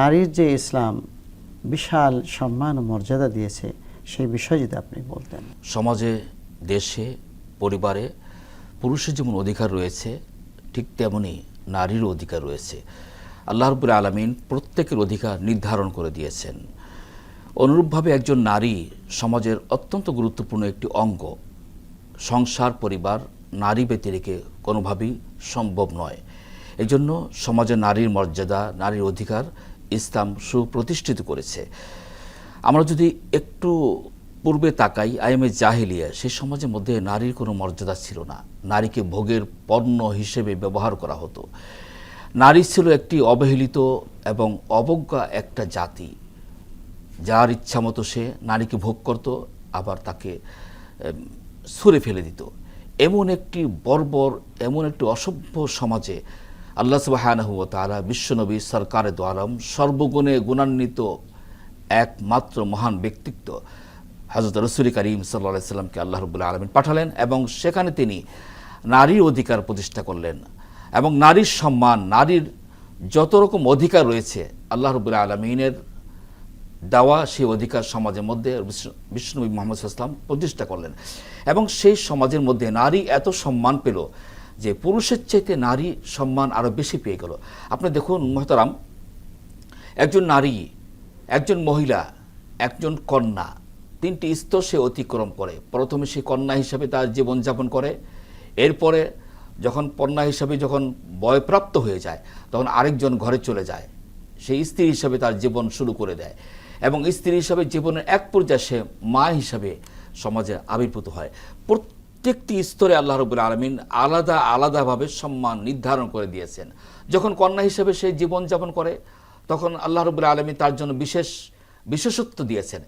নারীর যে ইসলাম বিশাল সম্মান ও মর্যাদা দিয়েছে, সেই বিষয়ে যদি আপনি বলতেন। সমাজে, দেশে, পরিবারে পুরুষের যেমন অধিকার রয়েছে, ঠিক তেমনই নারীরও অধিকার রয়েছে। আল্লাহ রবুল আলমিন প্রত্যেকের অধিকার নির্ধারণ করে দিয়েছেন। অনুরূপভাবে একজন নারী সমাজের অত্যন্ত গুরুত্বপূর্ণ একটি অঙ্গ। সংসার, পরিবার, নারী ব্যতিরেকে কোনোভাবেই সম্ভব নয়। এই জন্য সমাজে নারীর মর্যাদা, নারীর অধিকার ইসলাম সুপ্রতিষ্ঠিত করেছে। আমরা যদি একটু পূর্বে তাকাই, আইএমএ জাহিলিয়া, সে সমাজের মধ্যে নারীর কোনো মর্যাদা ছিল না। নারীকে ভোগের পণ্য হিসেবে ব্যবহার করা হতো। নারী ছিল একটি অবহেলিত এবং অবজ্ঞা একটা জাতি। যার ইচ্ছা মতো সে নারীকে ভোগ করত, আবার তাকে ছুঁড়ে ফেলে দিত। এমন একটি বর্বর, এমন একটি অসভ্য সমাজে আল্লাহ সুবাহানহু তারা বিশ্বনবী সরকারে দোয়ারম সর্বগুণে গুণান্বিত একমাত্র মহান ব্যক্তিত্ব হজরত রসুল করিম সাল্লা সাল্লামকে আল্লাহ রবুল্লা আলমিন পাঠালেন এবং সেখানে তিনি নারীর অধিকার প্রতিষ্ঠা করলেন এবং নারীর সম্মান, নারীর যত রকম অধিকার রয়েছে, আল্লাহ রবুল্লা আলমিনের দেওয়া সেই অধিকার সমাজের মধ্যে বিষ্ণু- মোহাম্মদ ইসলাম প্রতিষ্ঠা করলেন এবং সেই সমাজের মধ্যে নারী এত সম্মান পেল যে পুরুষের চাইতে নারী সম্মান আরও বেশি পেয়ে গেল। আপনি দেখুন, মহতারাম, একজন নারী, একজন মহিলা, একজন কন্যা, তিনটি স্তর সে অতিক্রম করে। প্রথমে সে কন্যা হিসাবে তার জীবনযাপন করে, এরপরে যখন কন্যা হিসাবে যখন বয়প্রাপ্ত হয়ে যায়, তখন আরেকজন ঘরে চলে যায়। সেই স্ত্রী হিসাবে তার জীবন শুরু করে দেয় এবং স্ত্রী হিসাবে জীবনের এক পর্যায়ে সে মা হিসাবে সমাজে আবির্ভূত হয়। প্রত্যেকটি স্তরে আল্লাহ রবুল আলমিন আলাদা আলাদাভাবে সম্মান নির্ধারণ করে দিয়েছেন। যখন কন্যা হিসেবে সে জীবনযাপন করে তখন আল্লাহ রবুল আলমী তার জন্য বিশেষ বিশেষত্ব দিয়েছেন।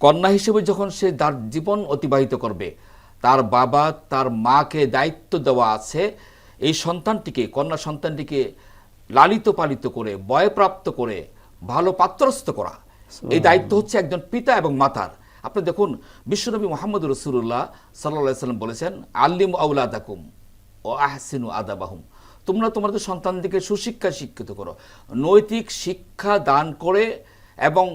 কন্যা হিসেবে যখন সে তার জীবন অতিবাহিত করবে তার বাবা তার মাকে দায়িত্ব দেওয়া আছে এই সন্তানটিকে কন্যা সন্তানটিকে লালিত পালিত করে বয়প্রাপ্ত করে ভালো পাত্রস্থ করা। এই দায়িত্ব হচ্ছে একজন পিতা এবং মাতার। আপনি দেখুন বিশ্বনবী মোহাম্মদ রসুল্লাহ সাল্লাহ সাল্লাম বলেছেন, আল্লিম আউলাদাকুম ও আহসিনু আদাবাহুম। তোমরা তোমাদের সন্তানদেরকে সুশিক্ষা শিক্ষিত করো, নৈতিক শিক্ষা দান করে এবং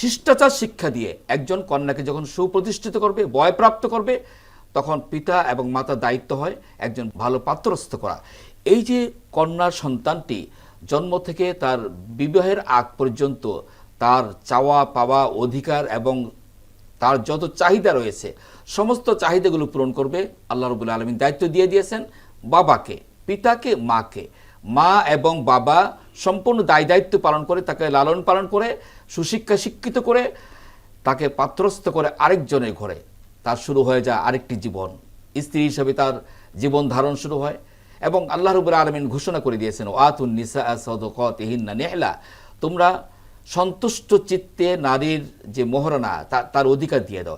শিষ্টাচার শিক্ষা দিয়ে একজন কন্যাকে যখন সুপ্রতিষ্ঠিত করবে, বয়প্রাপ্ত করবে, তখন পিতা এবং মাতার দায়িত্ব হয় একজন ভালো পাত্রস্থ করা। এই যে কন্যার সন্তানটি জন্ম থেকে তার বিবাহের আগ পর্যন্ত তার চাওয়া পাওয়া অধিকার এবং তার যত চাহিদা রয়েছে, সমস্ত চাহিদাগুলো পূরণ করবে। আল্লাহ রবুল আলমিন দায়িত্ব দিয়ে দিয়েছেন, বাবাকে, পিতাকে, মাকে। মা এবং বাবা সম্পূর্ণ দায় দায়িত্ব পালন করে, তাকে লালন পালন করে, সুশিক্ষা শিক্ষিত করে, তাকে পাত্রস্থ করে আরেকজনের ঘরে। তার শুরু হয়ে যায় আরেকটি জীবন। স্ত্রী হিসেবে তার জীবন ধারণ শুরু হয় এবং আল্লাহ রবুল আলমিন ঘোষণা করে দিয়েছেন, ওয়াতুন নিসা সদকতিহিন্না নেহলা। তোমরা সন্তুষ্ট চিত্তে নারীর যে মোহরণা তার অধিকার দিয়ে দাও।